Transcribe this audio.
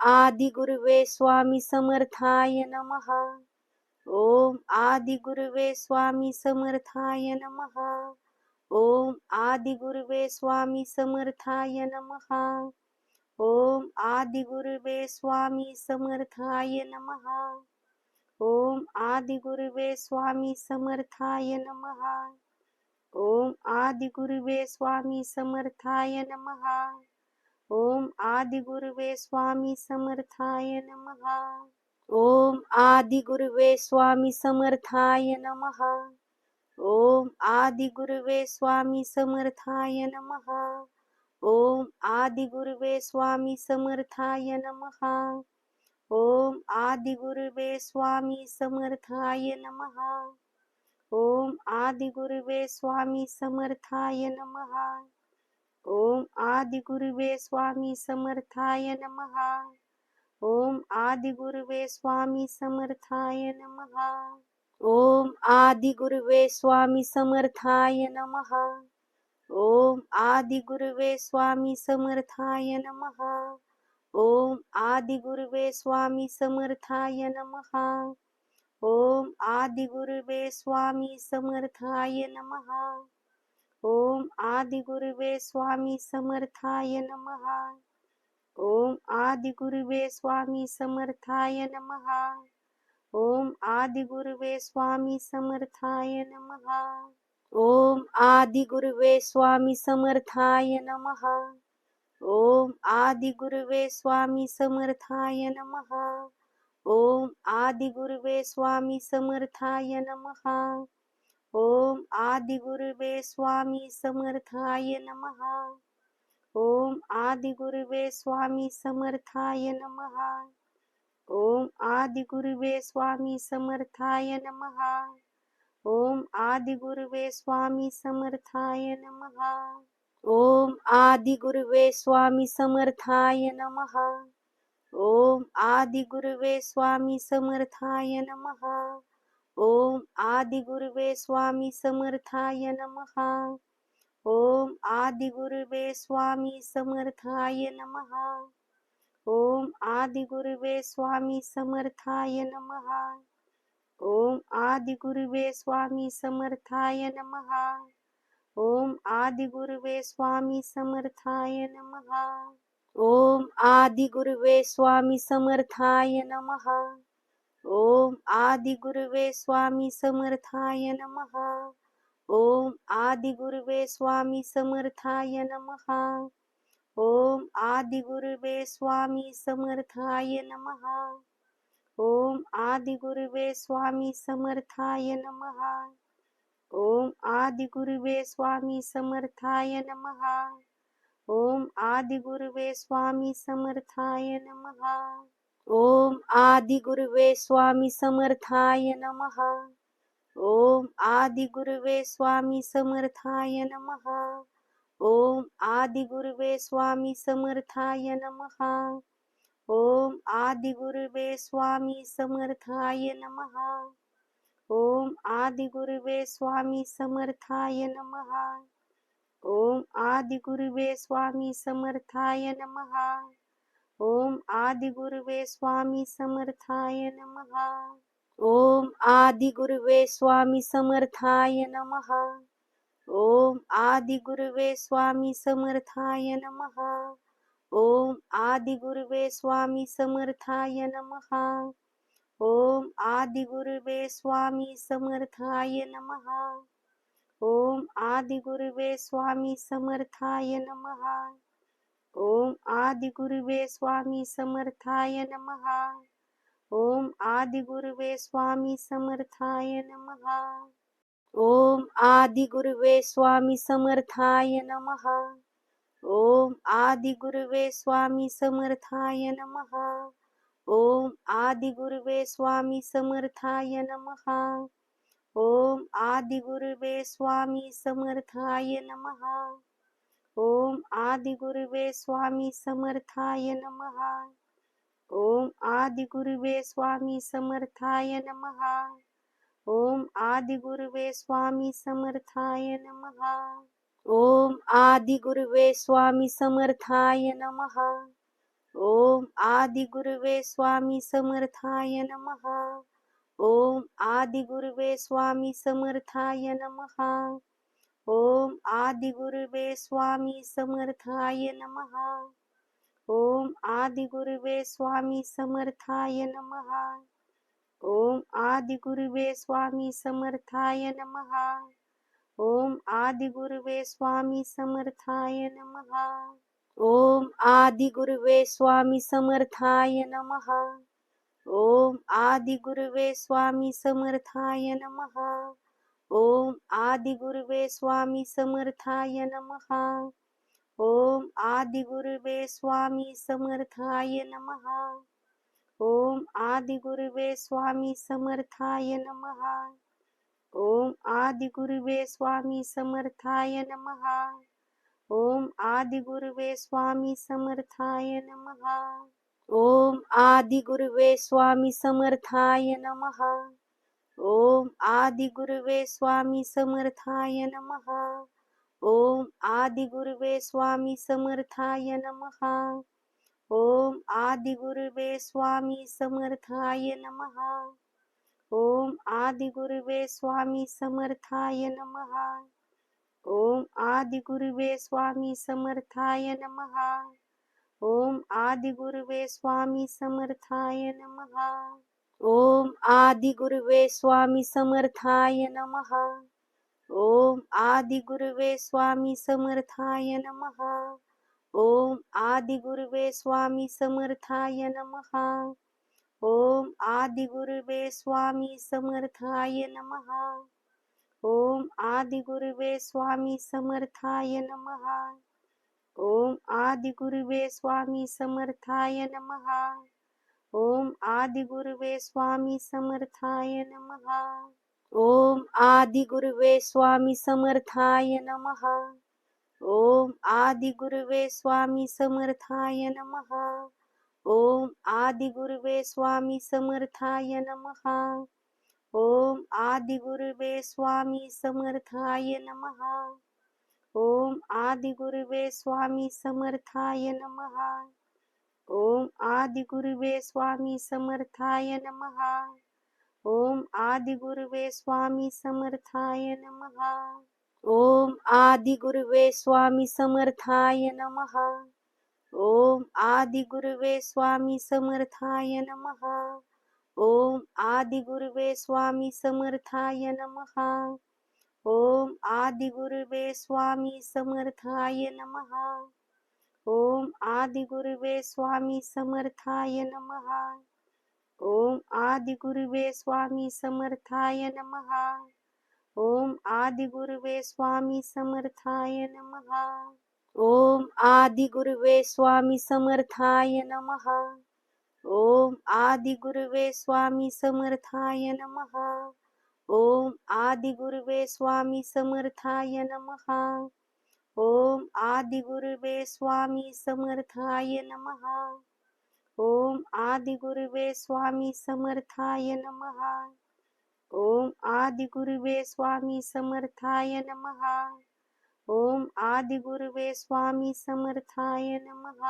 आदिगुरुवे स्वामी समर्थाय नमः। ओम आदिगुरुवे स्वामी समर्थाय नमः। ओम आदिगुरुवे स्वामी समर्थाय नमः। ओम आदिगुरुवे स्वामी समर्थाय नमः। ओम आदिगुरुवे स्वामी समर्थाय नमः। ओम आदिगुरुवे स्वामी समर्थाय नमः। ओम आदिगुरुवे स्वामी समर्थाय नमः। ओम आदिगुरुवे स्वामी समर्थाय नमः। ओम आदिगुरुवे स्वामी समर्थाय नमः। ओम आदि गुरुवे स्वामी समर्थाय नमः। ओम आदि गुरुवे स्वामी समर्थाय नमः। ओम आदि गुरुवे स्वामी समर्थाय नमः। ओम आदि गुरुवे स्वामी समर्थाय नमः। ओम आदि गुरुवे स्वामी समर्थाय नमः। ओम आदि गुरुवे स्वामी समर्थाय नमः। ओम आदि गुरुवे स्वामी समर्थाय नमः। ओम आदि गुरुवे स्वामी समर्थाय नमः। ओम आदि गुरुवे स्वामी समर्थाय नमः। ओम आदि गुरुवे स्वामी समर्थाय नमः। ओम आदि गुरुवे स्वामी समर्थाय नमः। आदि गुर्वे स्वामी समर्थाय नमः। ओम आदि गुरुवे स्वामी समर्थाय नमः। ओम आदि गुरुवे स्वामी समर्थाय नमः। आदि गुर्वे स्वामी समर्थाय नमः। ओम आदि गुरुवे स्वामी समर्थाय नमः। ओम आदि गुरुवे स्वामी समर्थाय नमः। ओम आदि गुरुवे स्वामी समर्थाय नमः। ओम आदि गुरुवे स्वामी समर्थाय नमः। ओम आदि गुरुवे स्वामी समर्थाय नमः। ओम आदि गुरुवे स्वामी समर्थाय नमः। ओम आदि गुरुवे स्वामी समर्थाय नमः। ओम आदि गुरुवे स्वामी समर्थाय नमः। ओम आदि गुरुवे स्वामी समर्थाय नमः। ओम आदि गुरुवे स्वामी समर्थाय नमः। ओम आदि गुरुवे स्वामी समर्थाय नमः। ओम आदि गुरुवे स्वामी समर्थाय नमः। ओम आदि गुरुवे स्वामी समर्थाय नमः आदि गुरुवे स्वामी समर्थाय नमः आदि गुरुवे स्वामी समर्थाय नमः आदि गुरुवे स्वामी समर्थाय नमः आदि गुरुवे स्वामी समर्थाय नमः आदि गुरुवे स्वामी समर्थाय नमः ओम आदि गुरुवे स्वामी समर्थाय नमः। ओम आदि गुरुवे स्वामी समर्थाय नमः। ओम आदि गुरुवे स्वामी समर्थाय नमः। ओम आदि गुरुवे स्वामी समर्थाय नमः। ओम आदि गुरुवे स्वामी समर्थाय नमः। ओम आदि गुरुवे स्वामी समर्थाय नमः। ओम आदि गुरुवे स्वामी समर्थाय नमः। ओम आदि गुरुवे स्वामी समर्थाय नमः। ओम आदि गुरुवे स्वामी समर्थाय नमः। ओम आदि गुरुवे स्वामी समर्थाय नमः। ओम आदि गुरुवे स्वामी समर्थाय नमः। ओम आदि गुरुवे स्वामी समर्थाय नमः। ओम आदि गुरुवे स्वामी समर्थाय नमः। ओम आदि गुरुवे स्वामी समर्थाय नमः। ओम आदि गुरुवे स्वामी समर्थाय नमः। ओम आदि गुरुवे स्वामी समर्थाय नमः। ओम आदि गुरुवे स्वामी समर्थाय नमः। ओम आदि गुरुवे स्वामी समर्थाय नमः। ओम आदि गुरुवे स्वामी समर्थाय नमः। ओम आदि गुरुवे स्वामी समर्थाय नमः। आदि गुर्वे स्वामी समर्थाय नमः। ओम आदि गुरुवे स्वामी समर्थाय नमः। ओम आदि गुरुवे स्वामी समर्थाय नमः। आदि गुर्वे स्वामी समर्थाय नमः। ओम आदिगुरुवे स्वामी समर्थाय नमः। ओम आदिगुरुवे स्वामी समर्थाय नमः। ओम आदिगुरुवे स्वामी समर्थाय नमः। ओम आदि आदिगुरुवे स्वामी समर्थाय नमः। आदि गुरुवे स्वामी समर्थाय नमः। आदि गुरुवे स्वामी समर्थाय नमः। ओम आदि गुरुवे स्वामी समर्थाय नमः। ओम आदि गुरुवे स्वामी समर्थाय नमः। ओम आदि गुरुवे स्वामी समर्थाय नमः। आदि गुर्वे स्वामी समर्थाय नमः। ओम आदि गुरुवे स्वामी समर्थाय नमः। ओम आदि गुरुवे स्वामी समर्थाय नमः। ओम आदि गुरुवे स्वामी समर्थाय नमः। ओम आदि गुरुवे स्वामी समर्थाय नमः। ओम आदि गुरुवे स्वामी समर्थाय नमः। ओम आदि गुरुवे स्वामी समर्थाय नमः। ओम आदि गुरुवे स्वामी समर्थाय नमः। ओम आदि गुरुवे स्वामी समर्थाय नमः। ओम आदि गुरुवे स्वामी समर्थाय नमः। ओम आदि गुरुवे स्वामी समर्थाय नमः। ओम आदि गुरुवे स्वामी समर्थाय नमः। ओम आदि गुरुवे स्वामी समर्थाय नमः। ओम आदि गुरुवे स्वामी समर्थाय नमः। ओम आदि गुरुवे स्वामी समर्थाय नमः। ओम आदि गुरुवे स्वामी समर्थाय नमः। ओम आदि गुरुवे स्वामी समर्थाय नमः। ओम आदि गुरुवे स्वामी समर्थाय नमः। आदि गुर्वे स्वामी समर्थाय नमः। ओम आदि गुरुवे स्वामी समर्थाय नमः। ओम आदि गुरुवे स्वामी समर्थाय नमः। ओम आदि गुरुवे स्वामी समर्थाय नमः। ओम आदि गुरुवे स्वामी समर्थाय नमः। ओम आदि गुरुवे स्वामी समर्थाय नमः। आदि गुर्वे स्वामी समर्थाय नमः। आदि गुर्वे स्वामी समर्थाय नमः। ओम आदि गुरुवे स्वामी समर्थाय नमः। ओम आदि गुरुवे स्वामी समर्थाय नमः। ओम आदि गुरुवे स्वामी समर्थाय नमः। ओम आदि गुरुवे स्वामी समर्थाय नमः। ओम आदि गुरुवे स्वामी समर्थाय नमः। ओम आदि गुरुवे स्वामी समर्थाय नमः। ओम आदि गुरुवे स्वामी समर्थाय नमः। ओम आदि गुरुवे स्वामी समर्थाय नमः। ओम आदि गुरुवे स्वामी समर्थाय नमः। आदि गुर्वे स्वामी समर्थाय नमः। आदि गुरवे स्वामी समर्थाय नमः।